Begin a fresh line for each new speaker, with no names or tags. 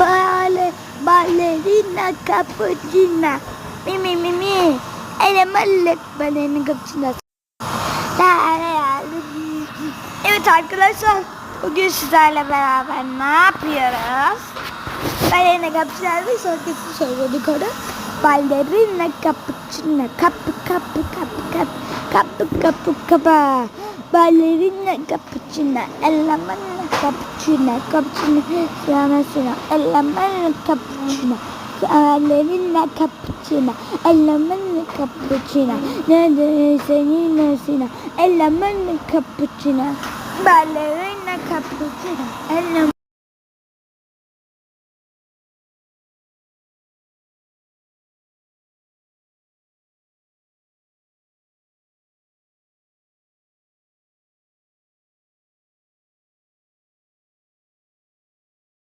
Bale, ballerina cappuccina. Mi mi mi mi. Elemelek ballerina cappuccina. Evet arkadaşlar bugün sizlerle beraber ne yapıyoruz? Ballerina cappuccina bir sonraki söyledik onu. Ballerina cappuccina. Kapı kapı kapı kapı kapı kapı kapı. Ballerina cappuccina. Elemana cappuccina. Cappuccina. Siyana siyana. Elemana cappuccina. Ballerina cappuccina. Elemana cappuccina. Ne senin nesine. Elemana cappuccina. Ballerina cappuccina. Elemana